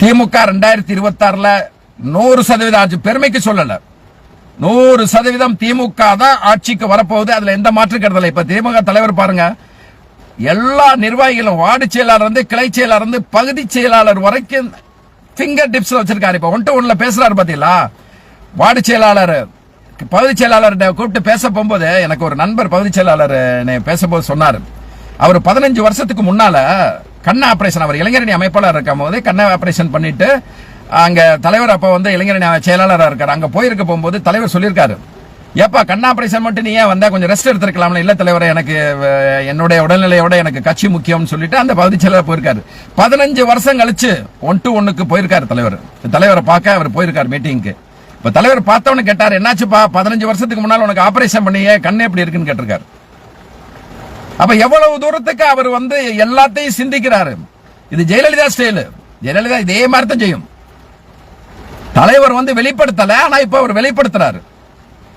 திமுக ரெண்டாயிரத்தி இருபத்தி ஆறுல நூறு சதவீதம் ஆட்சி பெருமைக்கு சொல்லல. நூறு சதவீதம் திமுக தான் ஆட்சிக்கு வரப்போகுது. அதுல எந்த மாற்று கருதல. இப்ப திமுக தலைவர் பாருங்க. எல்லா நிர்வாகிகளும் வார்டு செயலாளர் இருந்து கிளை செயலாளர் இருந்து பகுதி செயலாளர் வரைக்கும் ஃபிங்கர் டிப்ஸ் வச்சிருக்காரு. இப்ப ஒன் டு ஒன்ல பேசுறாரு பாத்தீங்களா? வார்டு செயலாளர் பகுதி செயலாளர் கூப்பிட்டு பேச போகும்போது எனக்கு ஒரு நண்பர் பகுதி செயலாளர் என்னை பேசும்போது சொன்னார். அவர் பதினஞ்சு வருஷத்துக்கு முன்னால கண்ண ஆபரேஷன் அவர் இளைஞரணி அமைப்பாளர் இருக்கும் போது கண்ண ஆபரேஷன் பண்ணிட்டு அங்க தலைவர் அப்ப வந்து இளைஞரணி செயலாளராக இருக்காரு. அங்க போயிருக்க போகும்போது தலைவர் சொல்லியிருக்காரு. ஏப்பா கண் ஆபரேஷன் மட்டும் நீ ஏன் வந்தா? கொஞ்சம் ரெஸ்ட் எடுத்துருக்கலாம்ல. இல்ல தலைவரை எனக்கு என்னுடைய உடல்நிலையோட எனக்கு கட்சி முக்கியம்னு சொல்லிட்டு அந்த பகுதி செயலர் போயிருக்காரு. பதினஞ்சு வருஷம் கழிச்சு ஒன் டு ஒன்னுக்கு போயிருக்காரு தலைவர். தலைவரை பார்க்க அவர் போயிருக்காரு மீட்டிங்க்கு இப்ப தலைவர் பார்த்தவனு கேட்டார் என்னாச்சுப்பா? பதினஞ்சு வருஷத்துக்கு முன்னால உனக்கு ஆபரேஷன் பண்ணியே கண்ணு எப்படி இருக்குன்னு கேட்டிருக்காரு. அப்ப எவ்வளவு தூரத்துக்கு அவர் வந்து எல்லாத்தையும் சிந்திக்கிறாரு? இது ஜெயலலிதா ஸ்டைல் ஜெயலலிதா இதே மாதிரி தான் செய்யும். தலைவர் வந்து வெளிப்படுத்தல ஆனா இப்ப அவர் வெளிப்படுத்துறாரு.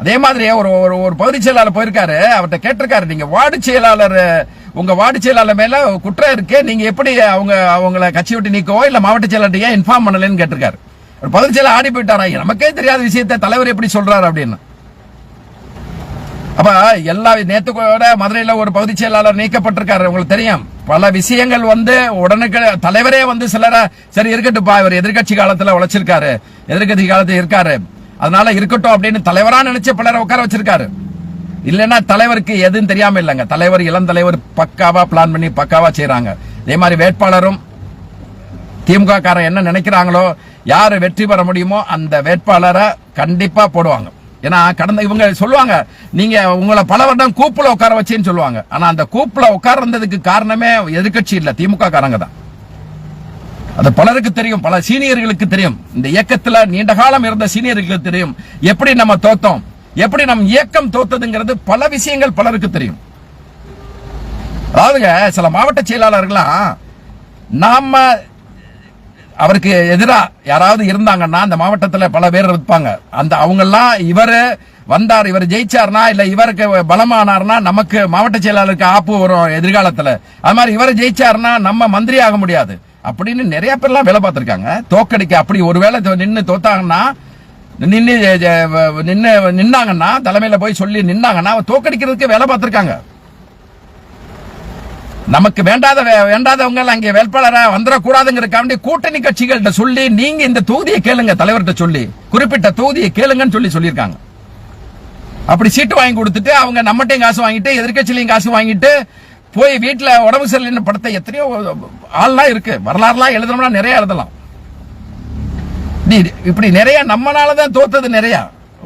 அதே மாதிரி ஒரு ஒரு ஒரு பகுதி செயலாளர் போயிருக்காரு. அவர்கிட்ட கேட்டிருக்காரு நீங்க வார்டு செயலாளர் உங்க வார்டு செயலாளர் மேல குற்றம் இருக்கு. நீங்க எப்படி அவங்க அவங்கள கட்சி விட்டு நீக்கவோ இல்ல மாவட்ட செயலாளர் ஏன் இன்ஃபார்ம் பண்ணலன்னு கேட்டிருக்காரு. ஒரு பகுதி செயலாளர் ஆடி போயிட்டாரா? நமக்கே தெரியாத விஷயத்தை தலைவர் எப்படி சொல்றாரு அப்படின்னு. அப்ப எல்லா நேத்து கூட மதுரையில ஒரு பகுதி செயலாளர் நீக்கப்பட்டிருக்காரு. உங்களுக்கு தெரியும். பல விஷயங்கள் வந்து உடனுக்கு தலைவரே வந்து சிலர சரி இருக்கட்டும்ப்பா இவர் எதிர்க்கட்சி காலத்துல உழைச்சிருக்காரு. எதிர்க்கட்சி காலத்துல இருக்காரு. அதனால இருக்கட்டும் அப்படின்னு தலைவரா நினைச்ச பலரை உட்கார வச்சிருக்காரு. இல்லைன்னா தலைவருக்கு எதுவும் தெரியாம இல்லைங்க. தலைவர் இளம் தலைவர் பக்காவா பிளான் பண்ணி பக்காவா செய்யறாங்க அதே மாதிரி வேட்பாளரும் திமுக காரன் என்ன நினைக்கிறாங்களோ யாரு வெற்றி பெற முடியுமோ அந்த வேட்பாளரை கண்டிப்பா போடுவாங்க. ஏன்னா கடந்த இவங்க சொல்லுவாங்க நீங்க உங்களை பல வருடம் கூப்புல உட்கார வச்சேன்னு சொல்லுவாங்க. ஆனா அந்த கூப்புல உட்கார்ந்ததுக்கு காரணமே எதிர்க்கட்சி இல்ல திமுக காரங்க தான். அது பலருக்கு தெரியும் பல சீனியர்களுக்கு தெரியும். இந்த இயக்கத்துல நீண்ட காலம் இருந்த சீனியர்களுக்கு தெரியும். எப்படி நம்ம தோத்தோம்? எப்படி நம் இயக்கம் தோத்ததுங்கிறது பல விஷயங்கள் பலருக்கு தெரியும். அதாவதுங்க சில மாவட்ட செயலாளர்கள்லாம் நாம அவருக்கு எதிராக யாராவது இருந்தாங்கன்னா அந்த மாவட்டத்தில் பல பேர் இருப்பாங்க. அந்த அவங்கெல்லாம் இவர் வந்தார் இவர் ஜெயிச்சார்னா இல்ல இவருக்கு பலமானார்னா நமக்கு மாவட்ட செயலாளருக்கு ஆப்பு வரும் எதிர்காலத்துல. அது மாதிரி இவர் ஜெயிச்சார்னா நம்ம மந்திரி ஆக முடியாது. அப்படின்னு நிறைய பேர்லாம் வேலை பார்த்திருக்காங்க. தோக்கடிக்க அப்படி ஒருவேளை தோ- தோத்தாங்கன்னா நின்று நின்று நின்னு நின்னாங்கன்னா தலைமையில போய் சொல்லி நின்னாங்கன்னா தோக்கடிக்கிறதுக்கு வேலை பார்த்திருக்காங்க. நமக்கு வேண்டாத வேண்டாதவங்க அங்கே வேட்பாளரா வந்துடக்கூடாதுங்கிறக்காண்டி கூட்டணி கட்சிகள்கிட்ட சொல்லி நீங்க இந்த தொகுதியை கேளுங்க தலைவர்கிட்ட சொல்லி குறிப்பிட்ட தொகுதியை கேளுங்கன்னு சொல்லி சொல்லியிருக்காங்க. அப்படி சீட்டு வாங்கி கொடுத்துட்டு அவங்க நம்மகிட்டையும் காசு வாங்கிட்டு எதிர்கட்சியிலையும் காசு வாங்கிட்டு போய் வீட்டில் உடம்பு சரியில்லைன்னு படத்தை எத்தனையோ ஆள்லாம் இருக்கு. வரலாறுலாம் எழுதணும்னா நிறைய எழுதலாம். இப்படி நிறைய நம்மளால தான் தோத்தது நிறையா.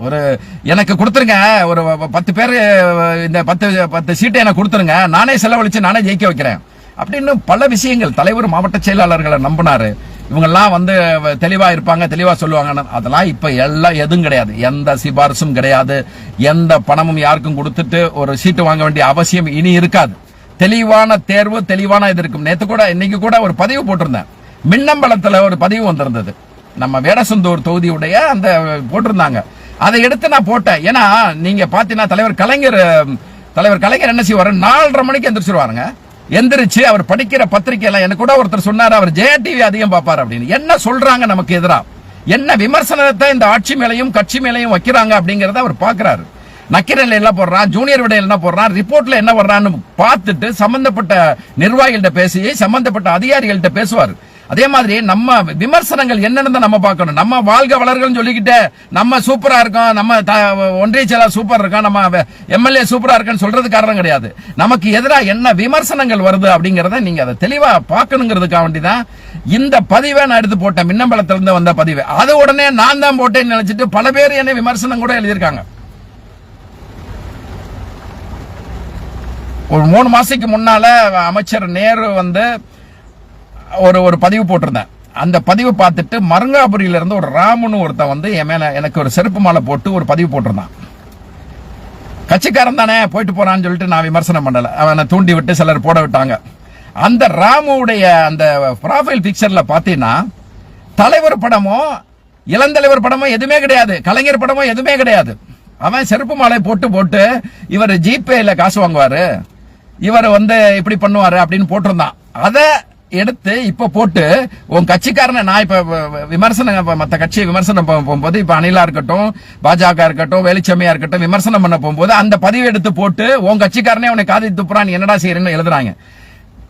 ஒரு எனக்கு கொடுத்துருங்க. ஒரு பத்து பேர் இந்த பத்து பத்து சீட்டை எனக்கு கொடுத்துருங்க. நானே செலவழித்து நானே ஜெயிக்க வைக்கிறேன். அப்படின்னு பல விஷயங்கள் தலைவர் மாவட்ட செயலாளர்களை நம்பினாரு. இவங்கெல்லாம் வந்து தெளிவாக இருப்பாங்க தெளிவாக சொல்லுவாங்க. அதெல்லாம் இப்போ எல்லாம் எதுவும் கிடையாது. எந்த சிபாரிசும் கிடையாது. எந்த பணமும் யாருக்கும் கொடுத்துட்டு ஒரு சீட்டு வாங்க வேண்டிய அவசியம் இனி இருக்காது. தெளிவான தேர்வு தெளிவான இது இருக்கும். நேற்று கூட இன்னைக்கு கூட ஒரு பதிவு போட்டிருந்தேன். மின்னம்பலத்தில் ஒரு பதிவு வந்திருந்தது. நம்ம வேடசந்தூர் தொகுதியுடைய அந்த போட்டிருந்தாங்க. அதை எடுத்து நான் போட்டேன். ஏன்னா நீங்க பாத்தீங்கன்னா தலைவர் கலைஞர் தலைவர் கலைஞர் என்ன செய்வார்? நாலரை மணிக்கு எந்திரிச்சிருவாருங்க. எந்திரிச்சு அவர் படிக்கிற பத்திரிகை எல்லாம் எனக்கு கூட ஒருத்தர் சொன்னார் அவர் ஜெயா டிவி அதிகம் பார்ப்பார் அப்படின்னு. என்ன சொல்றாங்க நமக்கு எதிராக என்ன விமர்சனத்தை இந்த ஆட்சி மேலையும் கட்சி மேலையும் வைக்கிறாங்க அப்படிங்கறத அவர் பாக்குறாரு. நக்கீரன்ல என்ன போடுறான் ஜூனியர் விடையில் என்ன போடுறான் ரிப்போர்ட்ல என்ன வர்றான்னு பார்த்துட்டு சம்பந்தப்பட்ட நிர்வாகிகள்கிட்ட பேசி சம்பந்தப்பட்ட அதிகாரிகள்கிட்ட பேசுவார். அதே மாதிரி நம்ம விமர்சனங்கள் என்னன்னு நம்ம பார்க்கணும். நம்ம வாழ்க வளர்கள்னு சொல்லிக்கிட்டு நம்ம சூப்பரா இருக்கோம் நம்ம ஒன்றிய செயலாளர் சூப்பர் இருக்கோம் நம்ம எம்எல்ஏ சூப்பரா இருக்கன்னு சொல்றது காரணம் கிடையாது. நமக்கு எதிராக என்ன விமர்சனங்கள் வருது அப்படிங்கறத நீங்க அதை தெளிவா பார்க்கணுங்கிறதுக்காக வேண்டிதான் இந்த பதிவை நான் எடுத்து போட்டேன். மின்னம்பலத்திலிருந்து வந்த பதிவு. அது உடனே நான் தான் போட்டேன்னு நினைச்சிட்டு பல பேர் என்ன விமர்சனம் கூட எழுதியிருக்காங்க. ஒரு மூணு மாசத்துக்கு முன்னால அமைச்சர் நேரு வந்து ஒரு ஒரு பதிவு போட்டிருந்தேன். அந்த பதிவு பார்த்துட்டு மருங்காபுரியில இருந்து ஒரு ராமுன்னு ஒருத்தன் வந்து என் மேல எனக்கு ஒரு செருப்பு மாலை போட்டு ஒரு பதிவு போட்டிருந்தான். கட்சிக்காரன் தானே போயிட்டு போறான்னு சொல்லிட்டு நான் விமர்சனம் பண்ணல. அவனை தூண்டி விட்டு சிலர் போட விட்டாங்க. அந்த ராமுடைய அந்த ப்ராஃபைல் பிக்சர்ல பாத்தீங்கன்னா தலைவர் படமோ இளந்தலைவர் படமோ எதுவுமே கிடையாது. கலைஞர் படமோ எதுவுமே கிடையாது. அவன் செருப்பு மாலை போட்டு போட்டு இவர் ஜிபேல காசு வாங்குவாரு. இவர் வந்து இப்படி பண்ணுவாரு அப்படின்னு போட்டிருந்தான். அதை எடுத்து இப்ப போட்டு உன் கட்சிக்காரனை நான் இப்ப விமர்சனம் மற்ற மத்த கட்சியை விமர்சனம் போகும்போது இப்ப அணிலா இருக்கட்டும் பாஜக இருக்கட்டும் வெளிச்சமையா இருக்கட்டும் விமர்சனம் பண்ண போகும்போது அந்த பதிவு எடுத்து போட்டு உன் கட்சிக்காரனே அவனை காதி துப்புறான் என்னடா செய்யறேன்னு எழுதுறாங்க.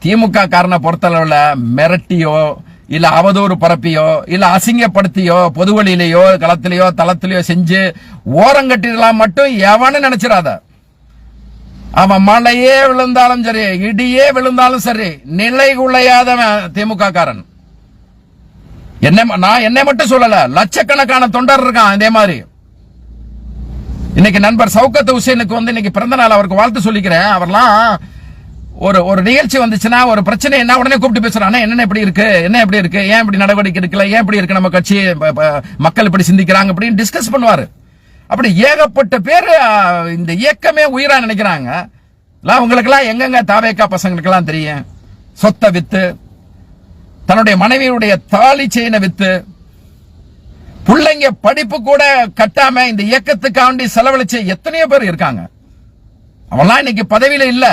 திமுக காரனை பொறுத்தளவுல மிரட்டியோ இல்ல அவதூறு பரப்பியோ இல்ல அசிங்கப்படுத்தியோ பொதுவெளியிலேயோ களத்திலேயோ தளத்திலேயோ செஞ்சு ஓரங்கட்டிடலாம் மட்டும் எவனு நினைச்சிடாத. அவன் மழையே விழுந்தாலும் சரி இடியே விழுந்தாலும் சரி நிலை குலையாதவன் திமுக காரன் என்ன நான் என்னை மட்டும் சொல்லல லட்சக்கணக்கான தொண்டர் இருக்கான் இதே மாதிரி. இன்னைக்கு நண்பர் சவுக்கத்து ஹுசேனுக்கு வந்து இன்னைக்கு பிறந்த நாள் அவருக்கு வாழ்த்து சொல்லிக்கிறேன். அவர்லாம் ஒரு ஒரு நிகழ்ச்சி வந்துச்சுன்னா ஒரு பிரச்சனை என்ன உடனே கூப்பிட்டு பேசுறாங்க என்ன இப்படி இருக்கு? என்ன இப்படி இருக்கு? ஏன் இப்படி நடவடிக்கை எடுக்கல? ஏன் இப்படி இருக்கு? நம்ம கட்சி மக்கள் இப்படி சிந்திக்கிறாங்க? அப்படின்னு டிஸ்கஸ் பண்ணுவாரு. அப்படி ஏகப்பட்ட பேர் இந்த இயக்கமே உயிரா நினைக்கிறாங்க. எல்லாம் உங்களுக்கெல்லாம் எங்கெங்க தாவேக்கா பசங்களுக்கெல்லாம் தெரியும்? சொத்தை வித்து தன்னுடைய மனைவியுடைய தாலி செயினை வித்து. பிள்ளைங்க படிப்பு கூட கட்டாம இந்த இயக்கத்துக்காண்டி செலவழிச்ச எத்தனையோ பேர் இருக்காங்க. அவெல்லாம் இன்னைக்கு பதவியில இல்ல.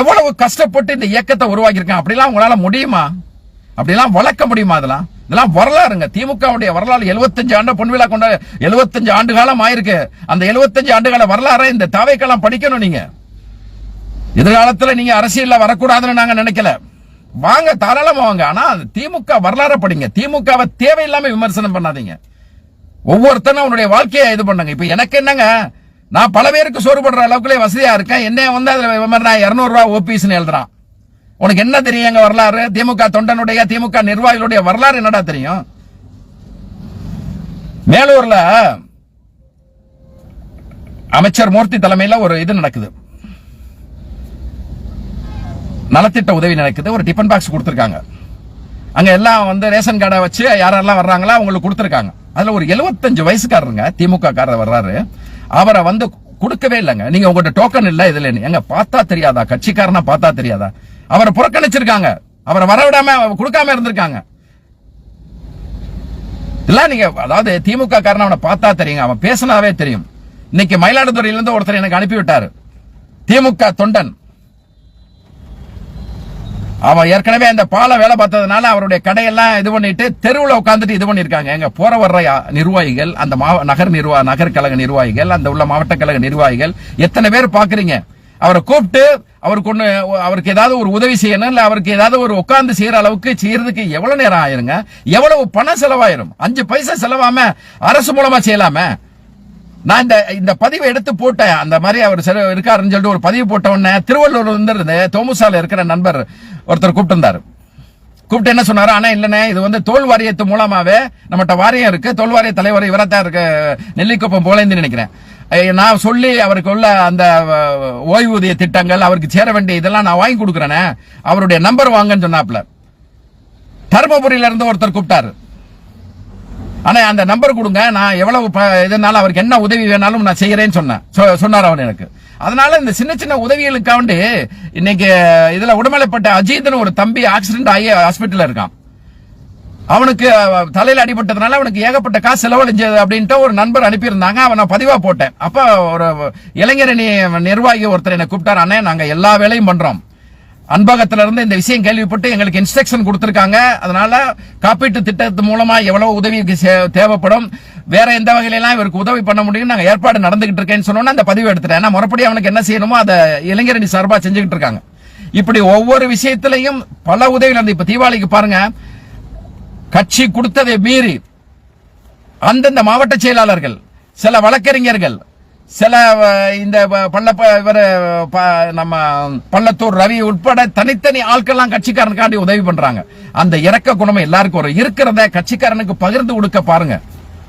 எவ்வளவு கஷ்டப்பட்டு இந்த இயக்கத்தை உருவாக்கியிருக்கான்? அப்படிலாம் உங்களால முடியுமா? அப்படிலாம் வளர்க்க முடியுமா அதெல்லாம்? இதெல்லாம் வரலாறுங்க திமுகவுடைய வரலாறு 75 ஆண்டு பொன்விழா கொண்ட 75 ஆண்டு காலம் ஆயிருக்கு. அந்த 75 ஆண்டு கால வரலாறை இந்த தாவைக்கெல்லாம் படிக்கணும் நீங்க. எதிர்காலத்துல நீங்க அரசியல்ல வரக்கூடாதுன்னு நாங்க நினைக்கல. வாங்க தாராளமா வாங்க. ஆனா திமுக வரலாறை படிங்க. திமுகவை தேவையில்லாம விமர்சனம் பண்ணாதீங்க. ஒவ்வொருத்தனும் அவனுடைய வாழ்க்கையை இது பண்ணுங்க. இப்ப எனக்கு என்னங்க? நான் பல பேருக்கு சோறு போடுற அளவுக்குள்ளே வசதியா இருக்கேன். என்ன வந்து அதுல இரநூறுவா ஓபிஎஸ்ன்னு எழுதுறான். உனக்கு என்ன தெரியும் எங்க வரலாறு? திமுக தொண்டனுடைய திமுக நிர்வாகிகளுடைய வரலாறு என்னடா தெரியும்? மேலூர்ல அமைச்சர் மூர்த்தி தலைமையில ஒரு இது நடக்குது. நலத்திட்ட உதவி நடக்குது. ஒரு டிஃபன் பாக்ஸ் கொடுத்துருக்காங்க. அங்க எல்லாம் வந்து ரேஷன் கார்டை வச்சு யாரெல்லாம் வர்றாங்களோ அவங்களுக்கு கொடுத்திருக்காங்க. அதுல ஒரு 75 வயசுக்காரருங்க திமுக காரர் வர்றாரு. அவரை வந்து கொடுக்கவே இல்லைங்க. நீங்க உங்கள்ட்ட டோக்கன் இல்ல இதுல எங்க பார்த்தா தெரியாதா? கட்சிக்காரனா பார்த்தா தெரியாதா? அவரை புறக்கணிச்சிருக்காங்க. அவரை வரவிடாம கொடுக்காம இருந்திருக்காங்க. இதெல்லாம் நீங்க அதாவது திமுக காரன் அவனை பார்த்தா தெரியுங்க. அவன் பேசினாவே தெரியும். இன்னைக்கு மயிலாடுதுறையில இருந்து ஒருத்தர் எனக்கு அனுப்பி விட்டாரு திமுக தொண்டன். அவன் ஏற்கனவே அந்த பாலை வேலை பார்த்ததுனால அவருடைய கடையெல்லாம் இது பண்ணிட்டு தெருவில் உட்காந்துட்டு இது பண்ணியிருக்காங்க. எங்க போற வர்ற நிர்வாகிகள் அந்த மாவ- நகர் நிர்வாக நகர் கழக நிர்வாகிகள் அந்த உள்ள மாவட்ட கழக நிர்வாகிகள் எத்தனை பேர் பாக்குறீங்க? அவரை கூப்பிட்டு அவருக்கு ஒண்ணு அவருக்கு ஏதாவது ஒரு உதவி செய்யணும் இல்ல அவருக்கு ஏதாவது ஒரு உட்காந்து செய்யற அளவுக்கு செய்யறதுக்கு எவ்வளவு நேரம் ஆயிருங்க? எவ்வளவு பணம் செலவாயிரும்? அஞ்சு பைசா செலவாம அரசு மூலமா செய்யலாமே? நான் இந்த இந்த பதிவை எடுத்து போட்டேன். அந்த மாதிரி அவர் இருக்காருன்னு சொல்லிட்டு ஒரு பதிவு போட்ட உடனே திருவள்ளூர்ல இருந்து தோமுசால இருக்கிற நண்பர் ஒருத்தர் கூப்பிட்டு கூப்பிட்டு என்ன சொன்னாரு? ஆனா இல்லனே இது வந்து தோல் வாரியத்து மூலமாவே நம்மகிட்ட வாரியம் இருக்கு. தோல் வாரிய தலைவர் இவரத்தான் இருக்கு. நெல்லிக்குப்பம் போலேந்து நினைக்கிறேன். நான் சொல்லி அவருக்கு உள்ள அந்த ஓய்வூதிய திட்டங்கள் அவருக்கு சேர வேண்டிய இதெல்லாம் நான் வாங்கி கொடுக்குறேனே. அவருடைய நம்பர் வாங்கன்னு சொன்னாப்ல தருமபுரியில இருந்து ஒருத்தர் கூப்பிட்டாரு. ஆனா அந்த நம்பர் கொடுங்க. நான் எவ்வளவு ப- இதனால அவருக்கு என்ன உதவி வேணாலும் நான் செய்யறேன்னு சொன்னேன். சொன்னார் அவர் எனக்கு. அதனால இந்த சின்ன சின்ன உதவிகளுக்காண்டி இன்னைக்கு இதுல உடமலைப்பட்ட அஜித்னு ஒரு தம்பி ஆக்சிடென்ட் ஆகி ஹாஸ்பிட்டல் இருக்கான். அவனுக்கு தலையில அடிபட்டதுனால அவனுக்கு ஏகப்பட்ட காசு செலவழிஞ்சது அப்படின்ட்டு ஒரு நண்பர் அனுப்பியிருந்தாங்க. அவனை பதிவா போட்டேன். அப்ப ஒரு இளைஞரணி நிர்வாகி ஒருத்தர் என்ன கூப்பிட்டாரு அண்ணே நாங்க எல்லா வேலையும் பண்றோம். அன்பகத்துல இருந்து இந்த விஷயம் கேள்விப்பட்டு எங்களுக்கு இன்ஸ்ட்ரக்ஷன் கொடுத்திருக்காங்க. அதனால காப்பீட்டு திட்டத்து மூலமா எவ்வளவு உதவி தேவைப்படும். வேற எந்த வகையிலாம் இவருக்கு உதவி பண்ண முடியும் நாங்க ஏற்பாடு நடந்துகிட்டு இருக்கேன்னு சொன்னோன்னா அந்த பதிவு எடுத்துட்டேன். ஏன்னா முறைப்படி அவனுக்கு என்ன செய்யணுமோ அதை இளைஞரணி சார்பா செஞ்சுக்கிட்டு இருக்காங்க. இப்படி ஒவ்வொரு விஷயத்திலையும் பல உதவிகள் நடந்து இப்ப தீபாவளிக்கு பாருங்க கட்சி கொடுத்ததை மீறி அந்தந்த மாவட்ட செயலாளர்கள் சில வழக்கறிஞர்கள் சில இந்த பள்ள நம்ம பள்ளத்தூர் ரவி உட்பட தனித்தனி ஆட்கள்லாம் கட்சிக்காரனுக்காண்டி உதவி பண்றாங்க. அந்த இறக்க குணம் எல்லாருக்கும் வரும். இருக்கிறத கட்சிக்காரனுக்கு பகிர்ந்து கொடுக்க பாருங்க.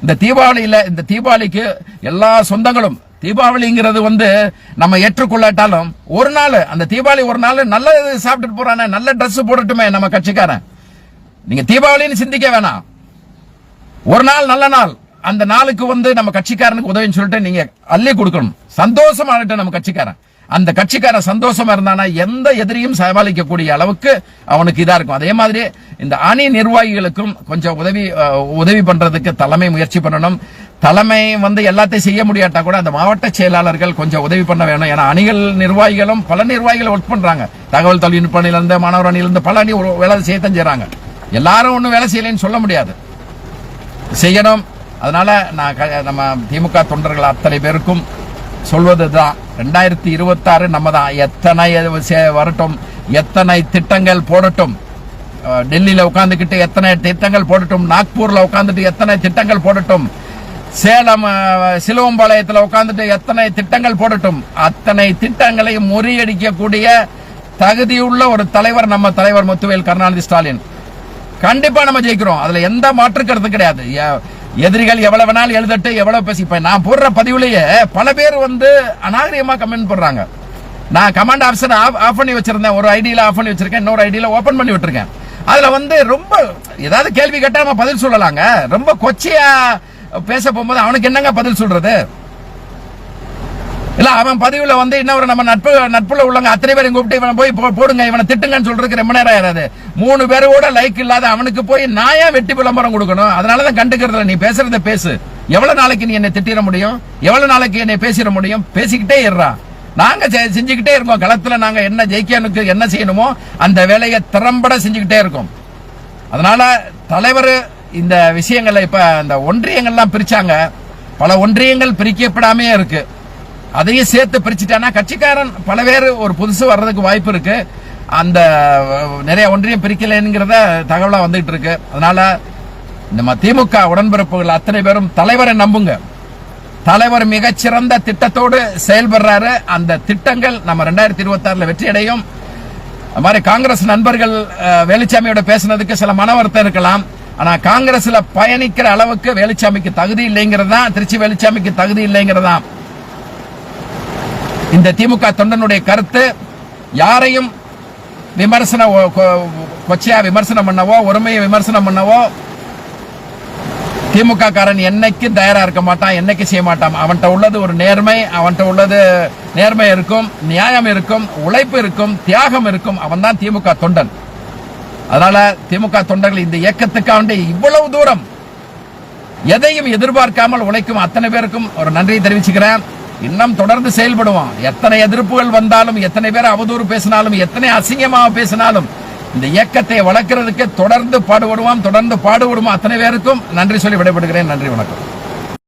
இந்த தீபாவளியில இந்த தீபாவளிக்கு எல்லா சொந்தங்களும் தீபாவளிங்கிறது வந்து நம்ம ஏற்றுக்கொள்ளாட்டாலும் ஒரு நாள் அந்த தீபாவளி ஒரு நாள் நல்ல சாப்பிட்டுட்டு போறானே நல்ல ட்ரெஸ் போடட்டுமே நம்ம கட்சிக்காரன். நீங்க தீபாவளின்னு சிந்திக்க வேணாம். ஒரு நாள் நல்ல நாள். அந்த நாளுக்கு வந்து நம்ம கட்சிக்காரனுக்கு உதவின்னு சொல்லிட்டு நீங்க அள்ளி கொடுக்கணும். சந்தோஷமா இருக்கட்டும் நம்ம கட்சிக்காரன். அந்த கட்சிக்காரன் சந்தோஷமா இருந்தானா எந்த எதிரியும் சமாளிக்கக்கூடிய அளவுக்கு அவனுக்கு இதா இருக்கும். அதே மாதிரி இந்த அணி நிர்வாகிகளுக்கும் கொஞ்சம் உதவி உதவி பண்றதுக்கு தலைமை முயற்சி பண்ணணும். தலைமை வந்து எல்லாத்தையும் செய்ய முடியாட்டா கூட அந்த மாவட்ட செயலாளர்கள் கொஞ்சம் உதவி பண்ண வேணும். ஏன்னா அணிகள் நிர்வாகிகளும் பல நிர்வாகிகள் ஒர்க் பண்றாங்க. தகவல் தொழில்நுட்ப அணியிலிருந்து மாணவர் அணியிலிருந்து பல அணி வேலை செய்யத்தான் செய்யறாங்க எல்லாரும் ஒன்றும் வேலை செய்யலைன்னு சொல்ல முடியாது. செய்யணும். அதனால நான் க- நம்ம திமுக தொண்டர்கள் அத்தனை பேருக்கும் சொல்வது தான் ரெண்டாயிரத்தி இருபத்தாறு நம்ம தான் எத்தனை சே- வரட்டும் எத்தனை திட்டங்கள் போடட்டும். டெல்லியில் உட்காந்துக்கிட்டு எத்தனை திட்டங்கள் போடட்டும் நாக்பூரில் உட்காந்துட்டு எத்தனை திட்டங்கள் போடட்டும். சேலம் சிலுவம்பாளையத்தில் உட்காந்துட்டு எத்தனை திட்டங்கள் போடட்டும். அத்தனை திட்டங்களையும் முறியடிக்கக்கூடிய தகுதியுள்ள ஒரு தலைவர் நம்ம தலைவர் முத்துவேல் கருணாநிதி ஸ்டாலின். கண்டிப்பா நம்ம ஜெயிக்கிறோம். அதுல எந்த மாற்று கருத்து கிடையாது. எதிரிகள் எவ்வளவு வேணாலும் எழுதட்டு எவ்வளவு பேசி இப்ப நான் போடுற பதிவுலயே பல பேர் வந்து அநாகரியமா கமெண்ட் போடுறாங்க. நான் கமாண்ட் ஆப்ஷன் ஆஃப் பண்ணி வச்சிருந்தேன். ஒரு ஐடியில ஆஃப் பண்ணி வச்சிருக்கேன். இன்னொரு ஐடியில ஓபன் பண்ணி விட்டுருக்கேன். அதுல வந்து ரொம்ப ஏதாவது கேள்வி கேட்டா நம்ம பதில் சொல்லலாங்க. ரொம்ப கொச்சையா பேச போகும்போது அவனுக்கு என்னங்க பதில் சொல்றது? இல்ல அவன் பதிவுல வந்து இன்னொரு நம்ம நட்பு நட்புல உள்ளவங்க அத்தனை பேரும் கூப்பிட்டு இவனை போய் போ- போடுங்க இவனை திட்டுங்கன்னு சொல்றதுக்கு ரொம்ப நேரம் ஆயிராது. மூணு பேரோட லைக் இல்லாத அவனுக்கு போய் நான் ஏன் வெட்டி விளம்பரம் கொடுக்கணும். அதனாலதான் கண்டுக்கிறதுல நீ பேசுறத பேசு. எவ்வளவு நாளைக்கு நீ என்னை திட்டிட முடியும்? எவ்வளவு நாளைக்கு என்னை பேசிட முடியும்? பேசிக்கிட்டே இருறா நாங்க செ- செஞ்சுக்கிட்டே இருக்கோம். களத்துல நாங்க என்ன ஜெயிக்கனுக்கு என்ன செய்யணுமோ அந்த வேலையை திறம்பட செஞ்சுக்கிட்டே இருக்கோம். அதனால தலைவர் இந்த விஷயங்களை இப்ப இந்த ஒன்றியங்கள்லாம் பிரிச்சாங்க. பல ஒன்றியங்கள் பிரிக்கப்படாமே இருக்கு. அதையும் சேர்த்து பிரிச்சுட்டானா கட்சிக்காரன் பல பேர் ஒரு புதுசு வர்றதுக்கு வாய்ப்பு இருக்கு. அந்த நிறைய ஒன்றியம் பிரிக்கலைங்கிறத தகவலா வந்துகிட்டு இருக்கு. அதனால நம்ம திமுக உடன்பிறப்புகள் அத்தனை பேரும் தலைவரை நம்புங்க. தலைவர் மிகச்சிறந்த திட்டத்தோடு செயல்படுறாரு. அந்த திட்டங்கள் நம்ம ரெண்டாயிரத்தி இருபத்தி ஆறுல வெற்றி அடையும். அது மாதிரி காங்கிரஸ் நண்பர்கள் அஹ், வேலுச்சாமியோட பேசுனதுக்கு சில மன வருத்தம் இருக்கலாம். ஆனா காங்கிரஸ்ல பயணிக்கிற அளவுக்கு வேலுச்சாமிக்கு தகுதி இல்லைங்கிறது தான் திருச்சி வேலுச்சாமிக்கு தகுதி இல்லைங்கிறது தான். இந்த திமுக தொண்டனுடைய கருத்து யாரையும் விமர்சன கொ- கொச்சையா விமர்சனம் பண்ணவோ ஒருமையை விமர்சனம் பண்ணவோ திமுக காரன் என்னைக்கும் தயாரா இருக்க மாட்டான் என்னைக்கு செய்ய மாட்டான். அவன்கிட்ட உள்ளது ஒரு நேர்மை அவன்கிட்ட உள்ளது நேர்மை இருக்கும் நியாயம் இருக்கும் உழைப்பு இருக்கும் தியாகம் இருக்கும். அவன் தான் திமுக தொண்டன். அதனால திமுக தொண்டர்கள் இந்த இயக்கத்துக்காண்டி இவ்வளவு தூரம் எதையும் எதிர்பார்க்காமல் உழைக்கும் அத்தனை பேருக்கும் ஒரு நன்றியை தெரிவிச்சுக்கிறேன். இன்னும் தொடர்ந்து செயல்படுவோம் எத்தனை எதிர்ப்புகள் வந்தாலும் எத்தனை பேர் அவதூறு பேசினாலும் எத்தனை அசிங்கமாக பேசினாலும் இந்த இயக்கத்தை வளர்க்கறதுக்கு தொடர்ந்து பாடுபடுவோம் தொடர்ந்து பாடுபடுவோம் அத்தனை பேருக்கும் நன்றி சொல்லி விடைபெறுகிறேன். நன்றி வணக்கம்.